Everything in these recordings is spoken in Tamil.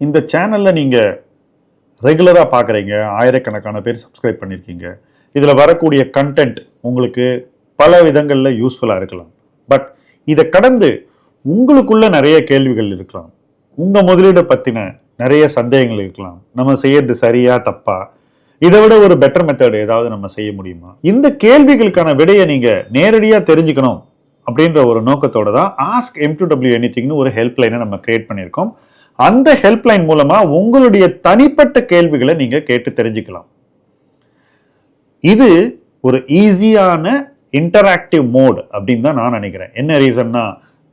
இந்த சேனலில் நீங்கள் ரெகுலராக பார்க்குறீங்க ஆயிரக்கணக்கான பேர் சப்ஸ்கிரைப் பண்ணியிருக்கீங்க இதில் வரக்கூடிய கண்டென்ட் உங்களுக்கு பல விதங்களில் யூஸ்ஃபுல்லாக இருக்கலாம். பட் இதை கடந்து உங்களுக்குள்ள நிறைய கேள்விகள் இருக்கலாம். உங்கள் முதலீடை பற்றின நிறைய சந்தேகங்கள் இருக்கலாம். நம்ம செய்யறது சரியா தப்பா? இதை விட ஒரு பெட்டர் மெத்தட் ஏதாவது நம்ம செய்ய முடியுமா? இந்த கேள்விகளுக்கான விடையை நீங்கள் நேரடியாக தெரிஞ்சுக்கணும் அப்படின்ற ஒரு நோக்கத்தோட தான் ஆஸ்க் எம் டு டபிள்யூ எனிதிங்னு ஒரு ஹெல்ப்லைனை நம்ம கிரியேட் பண்ணியிருக்கோம். அந்த ஹெல்ப்லைன் மூலமா உங்களுடைய தனிப்பட்ட கேள்விகளை நீங்க கேட்டு தெரிஞ்சுக்கலாம். இது ஒரு ஈஸியான இன்டராக்டிவ் மோட் அப்படின்னு தான் நான் நினைக்கிறேன். என்ன ரீசன்னா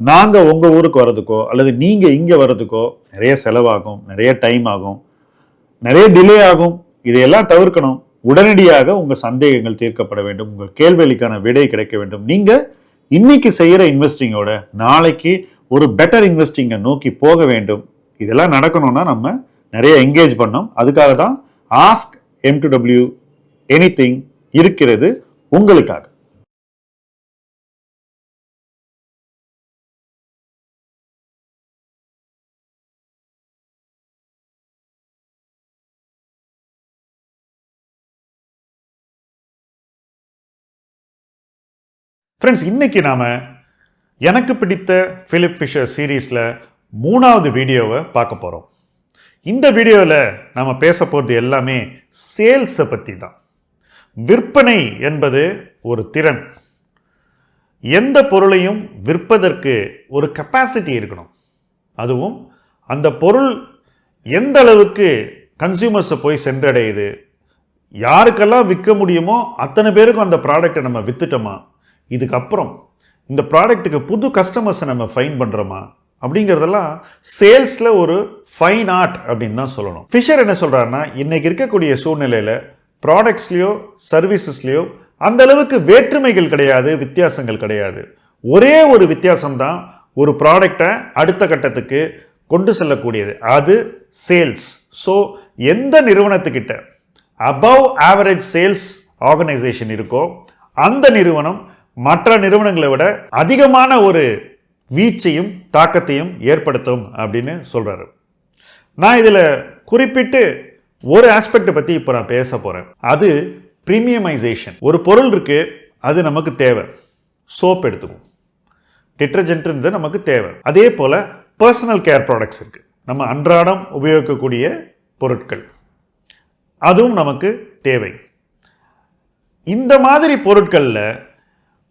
நாங்க உங்க ஊருக்கு வர்றதுக்கோ அல்லது நீங்க இங்க வர்றதுக்கோ நிறைய செலவாகும் நிறைய டைம் ஆகும் நிறைய டிலே ஆகும். இதையெல்லாம் தவிர்க்கணும். உடனடியாக உங்க சந்தேகங்கள் தீர்க்கப்பட வேண்டும். உங்கள் கேள்விகளுக்கான விடை கிடைக்க வேண்டும். நீங்க இன்னைக்கு செய்யற இன்வெஸ்டிங்கோட நாளைக்கு ஒரு பெட்டர் இன்வெஸ்டிங்கை நோக்கி போக வேண்டும். இதெல்லாம் நடக்கணும்னா நம்ம நிறைய என்கேஜ் பண்ணோம் அதுக்காக தான் ask M to W any இருக்கிறது உங்களுக்காக. ஃப்ரெண்ட்ஸ் இன்னைக்கு நாம எனக்கு பிடித்த பிலிப் ஃபிஷர் சீரீஸில் மூணாவது வீடியோவை பார்க்க போகிறோம் இந்த வீடியோவில் நம்ம பேச போகிறது எல்லாமே சேல்ஸை பற்றி தான். விற்பனை என்பது ஒரு திறன். எந்த பொருளையும் விற்பதற்கு ஒரு கெப்பாசிட்டி இருக்கணும். அதுவும் அந்த பொருள் எந்த அளவுக்கு கன்சியூமர்ஸை போய் சென்றடையுது யாருக்கெல்லாம் விற்க முடியுமோ அத்தனை பேருக்கும் அந்த ப்ராடக்டை நம்ம விற்றுட்டோமா இதுக்கப்புறம் இந்த ப்ராடக்ட்டுக்கு புது கஸ்டமர்ஸை நம்ம ஃபைன் பண்ணுறோமா அப்படிங்கிறதெல்லாம் சேல்ஸில் ஒரு ஃபைன் ஆர்ட் அப்படின்னு தான் சொல்லணும். ஃபிஷர் என்ன சொல்கிறாருன்னா இன்றைக்கி இருக்கக்கூடிய சூழ்நிலையில் ப்ராடக்ட்ஸ்லேயோ சர்வீசஸ்லேயோ அந்த அளவுக்கு வேற்றுமைகள் கிடையாது வித்தியாசங்கள் கிடையாது. ஒரே ஒரு வித்தியாசம்தான் ஒரு ப்ராடக்டை அடுத்த கட்டத்துக்கு கொண்டு செல்லக்கூடியது. அது சேல்ஸ் ஸோ எந்த நிறுவனத்துக்கிட்ட அபவ் ஆவரேஜ் சேல்ஸ் ஆர்கனைசேஷன் இருக்கோ அந்த நிறுவனம் மற்ற நிறுவனங்களை விட அதிகமான ஒரு வீச்சையும் தாக்கத்தையும் ஏற்படுத்தும் அப்படின்னு சொல்கிறாரு நான் இதில் குறிப்பிட்டு ஒரு ஆஸ்பெக்டை பற்றி இப்போ நான் பேச போகிறேன் அது ப்ரீமியமைசேஷன் ஒரு பொருள் இருக்குது அது நமக்கு தேவை. சோப் எடுத்துக்கும் டிட்டர்ஜென்ட்ன்றது நமக்கு தேவை. அதே போல் பர்சனல் கேர் ப்ராடக்ட்ஸ் இருக்குது நம்ம அன்றாடம் உபயோகிக்கக்கூடிய பொருட்கள். அதுவும் நமக்கு தேவை. இந்த மாதிரி பொருட்களில்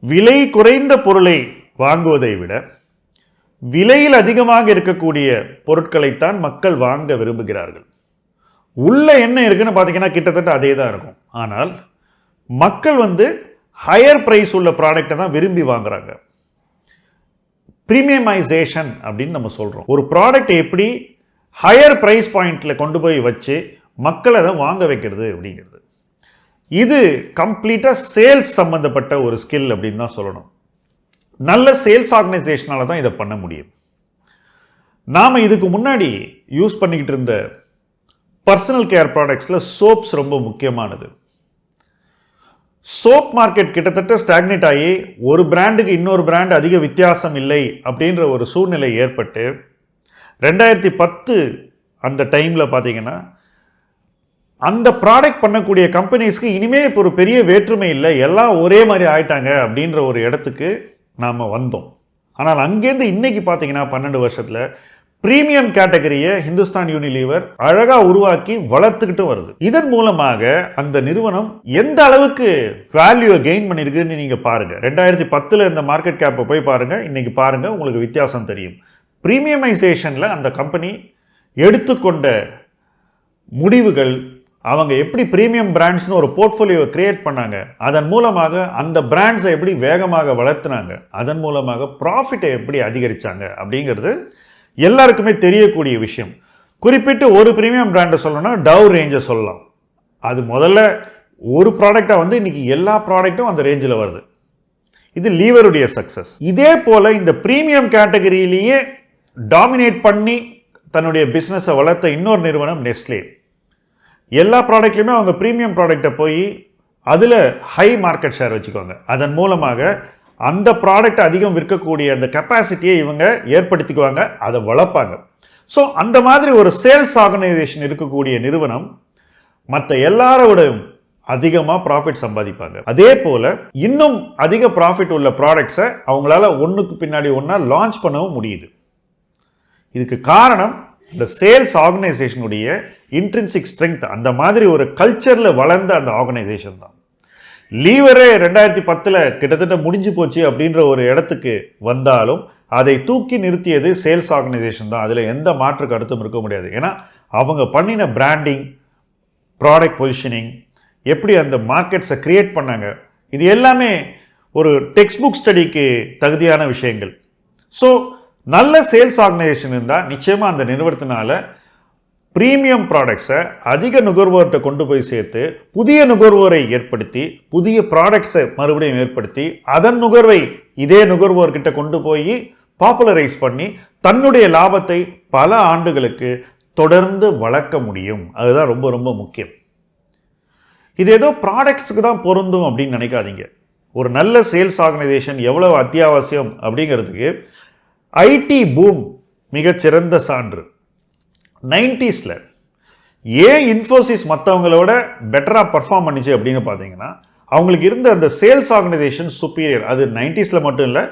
விலை குறைந்த பொருளை வாங்குவதை விட விலையில் அதிகமாக இருக்கக்கூடிய பொருட்களைத்தான் மக்கள் வாங்க விரும்புகிறார்கள். உள்ள என்ன இருக்குன்னு பார்த்தீங்கன்னா கிட்டத்தட்ட அதே தான் இருக்கும். ஆனால் மக்கள் வந்து ஹையர் ப்ரைஸ் உள்ள ப்ராடக்டை தான் விரும்பி வாங்குறாங்க. ப்ரீமியமைசேஷன் அப்படின்னு நம்ம சொல்கிறோம் ஒரு ப்ராடக்ட் எப்படி ஹையர் ப்ரைஸ் பாயிண்டில் கொண்டு போய் வச்சு மக்களை அதை வாங்க வைக்கிறது அப்படிங்கிறது. இது கம்ப்ளீட்டாக சேல்ஸ் சம்மந்தப்பட்ட ஒரு ஸ்கில் அப்படின்னு தான் சொல்லணும். நல்ல சேல்ஸ் ஆர்கனைசேஷனால தான் இதை பண்ண முடியும். நாம் இதுக்கு முன்னாடி யூஸ் பண்ணிக்கிட்டு இருந்த பர்சனல் கேர் ப்ராடக்ட்ஸில் சோப்ஸ் ரொம்ப முக்கியமானது. சோப் மார்க்கெட் கிட்டத்தட்ட ஸ்டாக்னேட் ஆகி ஒரு பிராண்டுக்கு இன்னொரு பிராண்ட் அதிக வித்தியாசம் இல்லை அப்படின்ற ஒரு சூழ்நிலை ஏற்பட்டு ரெண்டாயிரத்தி பத்து அந்த டைமில் பார்த்தீங்கன்னா அந்த ப்ராடக்ட் பண்ணக்கூடிய கம்பெனிஸ்க்கு இனிமே இப்போ ஒரு பெரிய வேற்றுமை இல்லை எல்லாம் ஒரே மாதிரி ஆயிட்டாங்க அப்படின்ற ஒரு இடத்துக்கு நாம் வந்தோம். ஆனால் அங்கேருந்து இன்றைக்கி பார்த்தீங்கன்னா பன்னெண்டு வருஷத்தில் பிரீமியம் கேட்டகரியை ஹிந்துஸ்தான் யூனிலீவர் அழகாக உருவாக்கி வளர்த்துக்கிட்டு வருது. இதன் மூலமாக அந்த நிறுவனம் எந்த அளவுக்கு வேல்யூவை கெயின் பண்ணியிருக்குன்னு நீங்கள் பாருங்கள் ரெண்டாயிரத்தி பத்தில் இந்த மார்க்கெட் கேப்பை போய் பாருங்கள் இன்றைக்கி பாருங்கள் உங்களுக்கு வித்தியாசம் தெரியும். ப்ரீமியமைசேஷனில் அந்த கம்பெனி எடுத்துக்கொண்ட முடிவுகள் அவங்க எப்படி ப்ரீமியம் பிராண்ட்ஸ்னு ஒரு போர்ட்ஃபோலியோவை கிரியேட் பண்ணாங்க அதன் மூலமாக அந்த பிராண்ட்ஸை எப்படி வேகமாக வளர்த்துனாங்க அதன் மூலமாக ப்ராஃபிட்டை எப்படி அதிகரித்தாங்க அப்படிங்கிறது எல்லாருக்குமே தெரியக்கூடிய விஷயம். குறிப்பிட்டு ஒரு ப்ரீமியம் பிராண்டை சொல்லணும்னா டவ் ரேஞ்சை சொல்லலாம். அது முதல்ல ஒரு ப்ராடக்டாக வந்து இன்றைக்கி எல்லா ப்ராடக்ட்டும் அந்த ரேஞ்சில் வருது. இது லீவருடைய சக்சஸ் இதே போல் இந்த ப்ரீமியம் கேட்டகரியிலேயே டாமினேட் பண்ணி தன்னுடைய பிஸ்னஸை வளர்த்த இன்னொரு நிறுவனம் நெஸ்லே எல்லா ப்ராடக்ட்லையுமே அவங்க ப்ரீமியம் ப்ராடக்டை போய் அதில் ஹை மார்க்கெட் ஷேர் வச்சுக்கோங்க அதன் மூலமாக அந்த ப்ராடக்ட் அதிகம் விற்கக்கூடிய அந்த கெப்பாசிட்டியை இவங்க ஏற்படுத்திக்குவாங்க அதை வளர்ப்பாங்க. ஸோ அந்த மாதிரி ஒரு சேல்ஸ் ஆர்கனைசேஷன் இருக்கக்கூடிய நிறுவனம் மற்ற எல்லாரோடையும் அதிகமாக ப்ராஃபிட் சம்பாதிப்பாங்க. அதே போல் இன்னும் அதிக ப்ராஃபிட் உள்ள ப்ராடக்ட்ஸை அவங்களால ஒன்றுக்கு பின்னாடி ஒன்றா லான்ச் பண்ணவும் முடியுது. இதுக்கு காரணம் இந்த சேல்ஸ் ஆர்கனைசேஷனுடைய இன்ட்ரின்சிக் ஸ்ட்ரென்த் அந்த மாதிரி ஒரு கல்ச்சரில் வளர்ந்த அந்த ஆர்கனைசேஷன் தான். லீவரே ரெண்டாயிரத்தி பத்தில் கிட்டத்தட்ட முடிஞ்சு போச்சு அப்படின்ற ஒரு இடத்துக்கு வந்தாலும் அதை தூக்கி நிறுத்தியது சேல்ஸ் ஆர்கனைசேஷன் தான். அதில் எந்த மாற்று கருத்தும் இருக்க முடியாது. ஏன்னா அவங்க பண்ணின பிராண்டிங் ப்ராடக்ட் பொசிஷனிங் எப்படி அந்த மார்க்கெட்ஸை கிரியேட் பண்ணாங்க இது எல்லாமே ஒரு டெக்ஸ்ட் புக் ஸ்டடிக்கு தகுதியான விஷயங்கள். ஸோ நல்ல சேல்ஸ் ஆர்கனைசேஷன் இருந்தால் நிச்சயமாக அந்த நிறுவனத்தினால ப்ரீமியம் ப்ராடக்ட்ஸை அதிக நுகர்வோர்கிட்ட கொண்டு போய் சேர்த்து புதிய நுகர்வோரை ஏற்படுத்தி புதிய ப்ராடக்ட்ஸை மறுபடியும் ஏற்படுத்தி அதன் நுகர்வை இதே நுகர்வோர்கிட்ட கொண்டு போய் பாப்புலரைஸ் பண்ணி தன்னுடைய லாபத்தை பல ஆண்டுகளுக்கு தொடர்ந்து வளர்க்க முடியும். அதுதான் ரொம்ப ரொம்ப முக்கியம். இது ஏதோ ப்ராடக்ட்ஸுக்கு தான் பொருந்தும் அப்படின்னு நினைக்காதீங்க. ஒரு நல்ல சேல்ஸ் ஆர்கனைசேஷன் எவ்வளவு அத்தியாவசியம் அப்படிங்கிறதுக்கு ஐடி பூம் மிகச்சிறந்த சான்று. நைன்டிஸில் ஏன் இன்ஃபோசிஸ் மற்றவங்களோட பெட்டராக பர்ஃபார்ம் பண்ணிச்சு அப்படின்னு பார்த்தீங்கன்னா அவங்களுக்கு இருந்த அந்த சேல்ஸ் ஆர்கனைசேஷன் சுப்பீரியர் அது நைன்டிஸில் மட்டும் இல்லை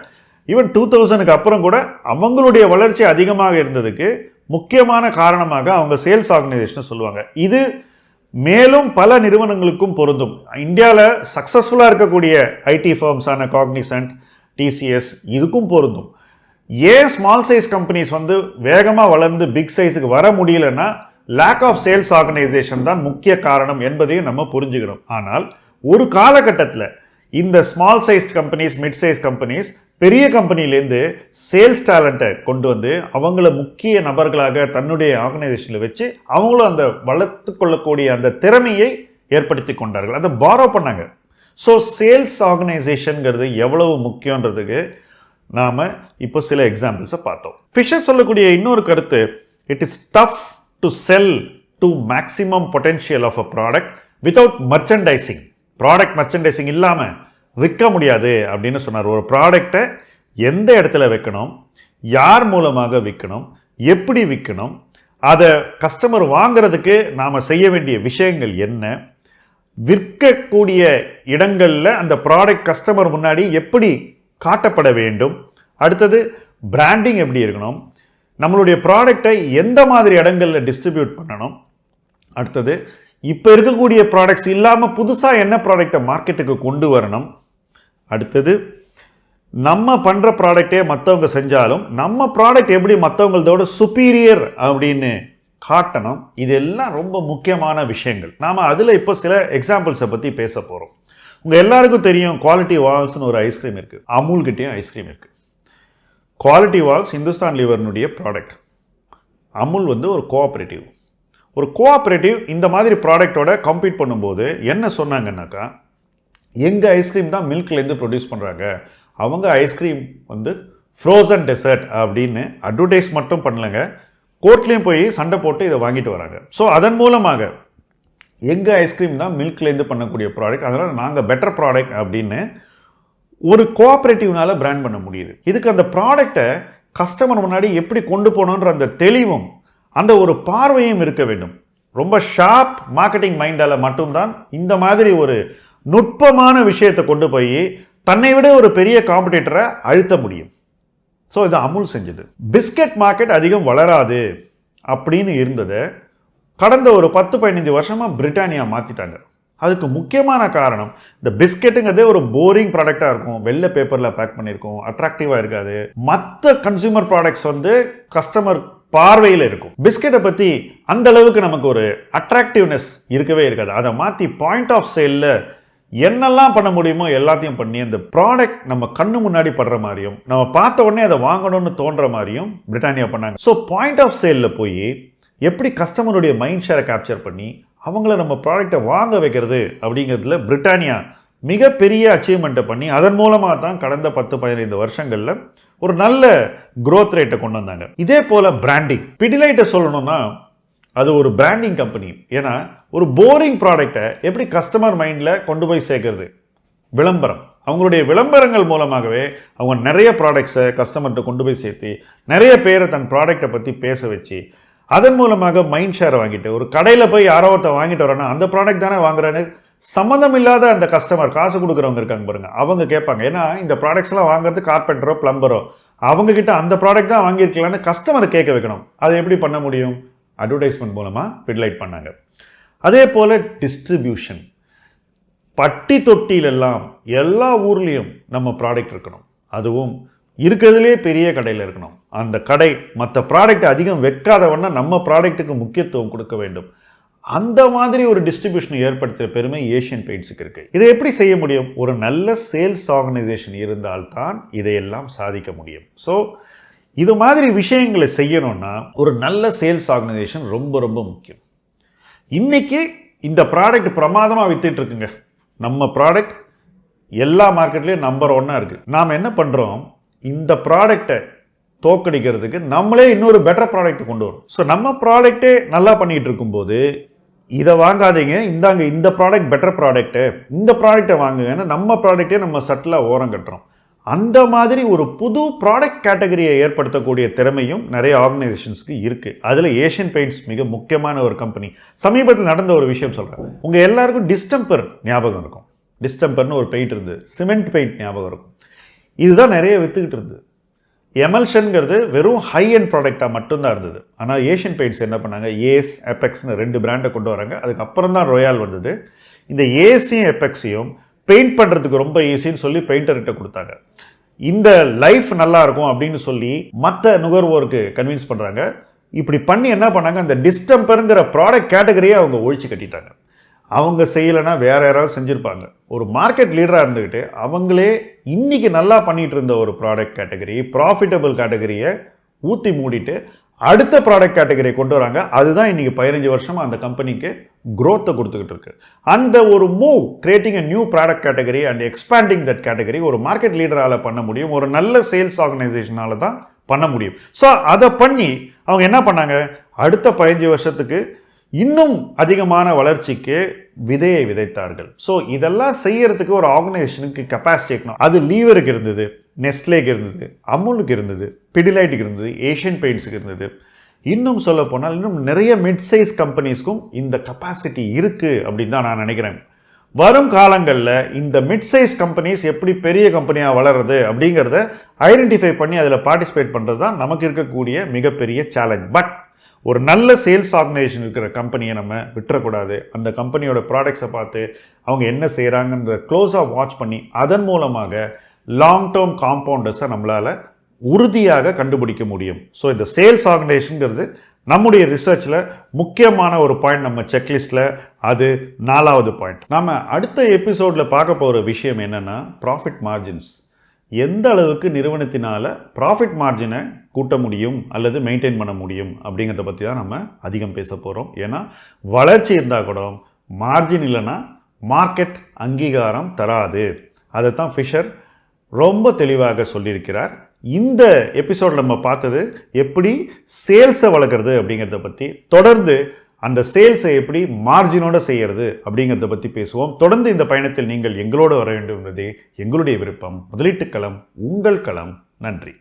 ஈவன் டூ தௌசண்ட்க்கு அப்புறம் கூட அவங்களுடைய வளர்ச்சி அதிகமாக இருந்ததுக்கு முக்கியமான காரணமாக அவங்க சேல்ஸ் ஆர்கனைசேஷன் சொல்லுவாங்க. இது மேலும் பல நிறுவனங்களுக்கும் பொருந்தும். இந்தியாவில் சக்ஸஸ்ஃபுல்லாக இருக்கக்கூடிய ஐடி ஃபர்ம்ஸான காக்னிசன்ட் டிசிஎஸ் இதுக்கும் பொருந்தும். ஏன் ஸ்மால் சைஸ் கம்பெனிஸ் வந்து வேகமாக வளர்ந்து பிக் சைஸுக்கு வர முடியலன்னா லேக் ஆஃப் சேல்ஸ் ஆர்கனைசேஷன் தான் முக்கிய காரணம் என்பதையும் நம்ம புரிஞ்சுக்கணும் ஆனால் ஒரு காலகட்டத்தில் இந்த small size companies mid size companies பெரிய கம்பெனிலேருந்து சேல்ஸ் டேலண்ட்டை கொண்டு வந்து அவங்கள முக்கிய நபர்களாக தன்னுடைய ஆர்கனைசேஷனில் வச்சு அவங்களும் அந்த வளர்த்து கொள்ளக்கூடிய அந்த திறமையை ஏற்படுத்தி கொண்டார்கள். அதை பாரோ பண்ணாங்க. ஸோ சேல்ஸ் ஆர்கனைசேஷனுங்கிறது எவ்வளவு முக்கியன்றதுக்கு நாம் இப்போ சில எக்ஸாம்பிள்ஸை பார்த்தோம். ஃபிஷர் சொல்லக்கூடிய இன்னொரு கருத்து it is tough to sell to maximum potential of a product without merchandising product merchandising இல்லாமல் விற்க முடியாது அப்படின்னு சொன்னார். ஒரு ப்ராடக்டை எந்த இடத்துல வைக்கணும் யார் மூலமாக விற்கணும் எப்படி விற்கணும் அதை கஸ்டமர் வாங்குறதுக்கு நாம் செய்ய வேண்டிய விஷயங்கள் என்ன விற்கக்கூடிய இடங்களில் அந்த ப்ராடக்ட் கஸ்டமர் முன்னாடி எப்படி காட்டப்பட வேண்டும். அடுத்தது பிராண்டிங் எப்படி இருக்கணும்? நம்மளுடைய ப்ராடக்டை எந்த மாதிரி இடங்களில் டிஸ்ட்ரிபியூட் பண்ணணும்? அடுத்தது இப்போ இருக்கக்கூடிய ப்ராடக்ட்ஸ் இல்லாமல் புதுசாக என்ன ப்ராடக்டை மார்க்கெட்டுக்கு கொண்டு வரணும்? அடுத்தது நம்ம பண்ணுற ப்ராடக்டே மற்றவங்க செஞ்சாலும் நம்ம ப்ராடக்ட் எப்படி மற்றவங்களதோட சுப்பீரியர் அப்படின்னு காட்டணும்? இதெல்லாம் ரொம்ப முக்கியமான விஷயங்கள். நாம் அதில் இப்போ சில எக்ஸாம்பிள்ஸை பற்றி பேச போகிறோம் உங்கள் எல்லாருக்கும் தெரியும் குவாலிட்டி வால்ஸ்னு ஒரு ஐஸ்கிரீம் இருக்குது அமுல்கிட்டேயும் ஐஸ்கிரீம் இருக்குது குவாலிட்டி வால்ஸ் இந்துஸ்தான் லிவர்னுடைய ப்ராடக்ட் அமுல் வந்து ஒரு கோஆப்ரேட்டிவ் ஒரு கோஆப்ரேட்டிவ் இந்த மாதிரி ப்ராடக்டோட கம்பீட் பண்ணும்போது என்ன சொன்னாங்கன்னாக்கா எங்கள் ஐஸ்கிரீம் தான் மில்க்லேருந்து ப்ரொடியூஸ் பண்ணுறாங்க அவங்க ஐஸ்கிரீம் வந்து ஃப்ரோசன் டெசர்ட் அப்படின்னு அட்வர்டைஸ் மட்டும் பண்ணலங்க. கோர்ட்லேயும் போய் சண்டை போட்டு இதை வாங்கிட்டு வராங்க. ஸோ அதன் மூலமாக எங்கள் ஐஸ்கிரீம் தான் மில்க்லேருந்து பண்ணக்கூடிய ப்ராடக்ட் அதனால் நாங்கள் பெட்டர் ப்ராடக்ட் அப்படின்னு ஒரு கோஆப்ரேட்டிவ்னால பிராண்ட் பண்ண முடியுது. இதுக்கு அந்த ப்ராடக்டை கஸ்டமர் முன்னாடி எப்படி கொண்டு போகணுன்ற அந்த தெளிவும் அந்த ஒரு பார்வையும் இருக்க வேண்டும். ரொம்ப ஷார்ப் மார்க்கெட்டிங் மைண்டால் மட்டும்தான் இந்த மாதிரி ஒரு நுட்பமான விஷயத்தை கொண்டு போய் தன்னை விட ஒரு பெரிய காம்படிட்டரை அழுத்த முடியும். ஸோ இது அமுல் செஞ்சது. பிஸ்கட் மார்க்கெட் அதிகம் வளராது அப்படின்னு இருந்ததை கடந்த ஒரு பத்து பதினஞ்சு வருஷமாக பிரிட்டானியா மாற்றிட்டாங்க அதுக்கு முக்கியமான காரணம் இந்த பிஸ்கெட்டுங்கிறதே ஒரு போரிங் ப்ராடக்டாக இருக்கும். வெள்ளை பேப்பரில் பேக் பண்ணியிருக்கோம். அட்ராக்டிவாக இருக்காது. மற்ற கன்சியூமர் ப்ராடக்ட்ஸ் வந்து கஸ்டமர் பார்வையில் இருக்கும். பிஸ்கெட்டை பற்றி அந்த அளவுக்கு நமக்கு ஒரு அட்ராக்டிவ்னஸ் இருக்கவே இருக்காது. அதை மாற்றி பாயிண்ட் ஆஃப் சேலில் என்னெல்லாம் பண்ண முடியுமோ எல்லாத்தையும் பண்ணி அந்த ப்ராடக்ட் நம்ம கண்ணு முன்னாடி படுற மாதிரியும் நம்ம பார்த்த உடனே அதை வாங்கணும்னு தோன்ற மாதிரியும் பிரிட்டானியா பண்ணாங்க. ஸோ பாயிண்ட் ஆஃப் சேலில் போய் எப்படி கஸ்டமருடைய மைண்ட் ஷேரை கேப்சர் பண்ணி அவங்கள நம்ம ப்ராடக்டை வாங்க வைக்கிறது அப்படிங்கிறதுல பிரிட்டானியா மிகப்பெரிய அச்சீவ்மெண்ட்டை பண்ணி அதன் மூலமாக தான் கடந்த பத்து பதினைந்து வருஷங்களில் ஒரு நல்ல க்ரோத் ரேட்டை கொண்டு வந்தாங்க. இதே போல் பிராண்டிங் பிடிலைட்டை சொல்லணும்னா அது ஒரு பிராண்டிங் கம்பெனி ஏன்னா ஒரு போரிங் ப்ராடக்டை எப்படி கஸ்டமர் மைண்டில் கொண்டு போய் சேர்க்கறது? விளம்பரம். அவங்களுடைய விளம்பரங்கள் மூலமாகவே அவங்க நிறைய ப்ராடக்ட்ஸை கஸ்டமர்கிட்ட கொண்டு போய் சேர்த்து நிறைய பேரை தன் ப்ராடக்ட்டை பற்றி பேச வச்சு அதன் மூலமாக மைண்ட் ஷேர் வாங்கிட்டு ஒரு கடையில் போய் யாரோ ஒருத்தர் வாங்கிட்டு வரேன்னா அந்த ப்ராடக்ட் தானே வாங்குறேன்னு சம்மந்தம் இல்லாத அந்த கஸ்டமர் காசு கொடுக்குறவங்க இருக்காங்க பாருங்க. அவங்க கேட்பாங்க ஏன்னா இந்த ப்ராடக்ட்ஸ்லாம் வாங்குறது கார்பெண்டரோ பிளம்பரோ அவங்கக்கிட்ட அந்த ப்ராடக்ட் தான் வாங்கியிருக்கலான்னு கஸ்டமரை கேட்க வைக்கணும். அதை எப்படி பண்ண முடியும்? அட்வர்டைஸ்மெண்ட் மூலமாக பிட்லைட் பண்ணாங்க. அதே போல் டிஸ்ட்ரிபியூஷன் பட்டி தொட்டியிலெல்லாம் எல்லா ஊர்லேயும் நம்ம ப்ராடக்ட் இருக்கணும். அதுவும் இருக்கிறதுலே பெரிய கடையில் இருக்கணும். அந்த கடை மற்ற ப்ராடக்ட் அதிகம் வைக்காதவன்னா நம்ம ப்ராடக்ட்டுக்கு முக்கியத்துவம் கொடுக்க வேண்டும். அந்த மாதிரி ஒரு டிஸ்ட்ரிபியூஷன் ஏற்படுத்துகிற பெருமை ஏஷியன் பெயிண்ட்ஸுக்கு இருக்குது இதை எப்படி செய்ய முடியும்? ஒரு நல்ல சேல்ஸ் ஆர்கனைசேஷன் இருந்தால்தான் இதையெல்லாம் சாதிக்க முடியும். ஸோ இது மாதிரி விஷயங்களை செய்யணும்னா ஒரு நல்ல சேல்ஸ் ஆர்கனைசேஷன் ரொம்ப ரொம்ப முக்கியம். இன்னைக்கு இந்த ப்ராடக்ட் பிரமாதமாக வித்துட்டுருக்குங்க நம்ம ப்ராடக்ட் எல்லா மார்க்கெட்லேயும் நம்பர் ஒன்னாக இருக்குது நாம் என்ன பண்ணுறோம் இந்த ப்ராடக்டை தோக்கடிக்கிறதுக்கு நம்மளே இன்னொரு பெட்டர் ப்ராடக்ட் கொண்டு வரும் ஸோ நம்ம ப்ராடக்ட்டே நல்லா பண்ணிகிட்டு இருக்கும்போது இதை வாங்காதீங்க. இந்தாங்க இந்த ப்ராடக்ட் பெட்டர் ப்ராடக்ட்டு இந்த ப்ராடக்ட்டை வாங்குங்கன்னா நம்ம ப்ராடக்ட்டே நம்ம சட்டிலாக ஓரம் கட்டுறோம். அந்த மாதிரி ஒரு புது ப்ராடக்ட் கேட்டகரியை ஏற்படுத்தக்கூடிய திறமையும் நிறைய ஆர்கனைசேஷன்ஸ்க்கு இருக்குது அதில் ஏஷியன் பெயிண்ட்ஸ் மிக முக்கியமான ஒரு கம்பெனி சமீபத்தில் நடந்த ஒரு விஷயம் சொல்கிறேன் உங்கள் எல்லாருக்கும் டிஸ்டம்பர் ஞாபகம் இருக்கும். டிஸ்டம்பர்னு ஒரு பெயிண்ட் இருந்தது. சிமெண்ட் பெயிண்ட் ஞாபகம் இருக்கும். இதுதான் நிறைய விற்றுக்கிட்டு இருந்தது. எமல்ஷனுங்கிறது வெறும் ஹை அண்ட் ப்ராடக்டாக மட்டும்தான் இருந்தது. ஆனால் ஏஷியன் பெயிண்ட்ஸ் என்ன பண்ணாங்க? ஏஸ் எபெக்ஸ்னு ரெண்டு பிராண்டை கொண்டு வராங்க. அதுக்கப்புறம் தான் ரொயால் வந்தது. இந்த ஏசியும் எபெக்ஸையும் பெயிண்ட் பண்ணுறதுக்கு ரொம்ப ஈஸின்னு சொல்லி பெயிண்டர்கிட்ட கொடுத்தாங்க. இந்த லைஃப் நல்லா இருக்கும் அப்படின்னு சொல்லி மற்ற நுகர்வோருக்கு கன்வின்ஸ் பண்ணுறாங்க இப்படி பண்ணி என்ன பண்ணாங்க? அந்த டிஸ்டம்பருங்கிற ப்ராடக்ட் கேட்டகரியை அவங்க ஒழிச்சு கட்டிட்டாங்க. அவங்க செய்யலைன்னா வேறு யாராவது செஞ்சுருப்பாங்க. ஒரு மார்க்கெட் லீடராக இருந்துக்கிட்டு அவங்களே இன்றைக்கி நல்லா பண்ணிகிட்டு இருந்த ஒரு ப்ராடக்ட் கேட்டகரி ப்ராஃபிட்டபிள் கேட்டகரியை ஊற்றி மூடிட்டு அடுத்த ப்ராடக்ட் கேட்டகரியை கொண்டு வராங்க. அதுதான் இன்றைக்கி பதினஞ்சு வருஷமாக அந்த கம்பெனிக்கு க்ரோத்தை கொடுத்துக்கிட்டு இருக்கு. அந்த ஒரு move creating a new product category and expanding that category ஒரு மார்க்கெட் லீடரால் பண்ண முடியும். ஒரு நல்ல சேல்ஸ் ஆர்கனைசேஷனால தான் பண்ண முடியும். ஸோ அதை பண்ணி அவங்க என்ன பண்ணாங்க? அடுத்த பதினஞ்சு வருஷத்துக்கு இன்னும் அதிகமான வளர்ச்சிக்கு விதையை விதைத்தார்கள். ஸோ இதெல்லாம் செய்யறதுக்கு ஒரு ஆர்கனைசேஷனுக்கு கெப்பாசிட்டி இருக்கணும். அது லீவருக்கு இருந்தது நெஸ்லேக்கு இருந்தது அமுலுக்கு இருந்தது பிடிலைட்டுக்கு இருந்தது ஏஷியன் பெயிண்ட்ஸுக்கு இருந்தது. இன்னும் சொல்ல போனால் இன்னும் நிறைய மிட் சைஸ் கம்பெனிஸ்க்கும் இந்த கெப்பாசிட்டி இருக்குது அப்படின்னு தான் நான் நினைக்கிறேன். வரும் காலங்களில் இந்த மிட் சைஸ் கம்பெனிஸ் எப்படி பெரிய கம்பெனியாக வளருது அப்படிங்கிறத ஐடென்டிஃபை பண்ணி அதில் பார்ட்டிசிபேட் பண்ணுறது தான் நமக்கு இருக்கக்கூடிய மிகப்பெரிய சேலஞ்ச் பட் ஒரு நல்ல சேல்ஸ் ஆர்கனைசேஷன் இருக்கிற கம்பெனியை நம்ம விட்டுறக்கூடாது. அந்த கம்பெனியோட ப்ராடக்ட்ஸை பார்த்து அவங்க என்ன செய்கிறாங்கன்ற க்ளோஸாக வாட்ச் பண்ணி அதன் மூலமாக லாங் டேர்ம் காம்பவுண்டர்ஸை நம்மளால் உறுதியாக கண்டுபிடிக்க முடியும். ஸோ இந்த சேல்ஸ் ஆர்கனைசேஷனுங்கிறது நம்முடைய ரிசர்ச்சில் முக்கியமான ஒரு பாயிண்ட் நம்ம செக்லிஸ்ட்டில் அது நாலாவது பாயிண்ட் நம்ம அடுத்த எபிசோடில் பார்க்க போகிற விஷயம் என்னென்னா ப்ராஃபிட் மார்ஜின்ஸ் எந்த அளவுக்கு நிறுவனத்தினால் ப்ராஃபிட் மார்ஜினை கூட்ட முடியும் அல்லது மெயின்டைன் பண்ண முடியும் அப்படிங்கிறத பற்றி தான் நம்ம அதிகம் பேச போகிறோம் ஏன்னா வளர்ச்சி இருந்தால் கூட மார்ஜின் இல்லைன்னா மார்க்கெட் அங்கீகாரம் தராது. அதை தான் ஃபிஷர் ரொம்ப தெளிவாக சொல்லியிருக்கிறார். இந்த எபிசோட் நம்ம பார்த்தது எப்படி சேல்ஸை வளர்க்குறது அப்படிங்கிறத பற்றி தொடர்ந்து அந்த சேல்ஸை எப்படி மார்ஜினோட செய்யறது அப்படிங்கிறத பற்றி பேசுவோம். தொடர்ந்து இந்த பயணத்தில் நீங்கள் எங்களோடு வர வேண்டும் என்பதே எங்களுடைய விருப்பம். முதலீட்டு களம் உங்கள் களம். நன்றி.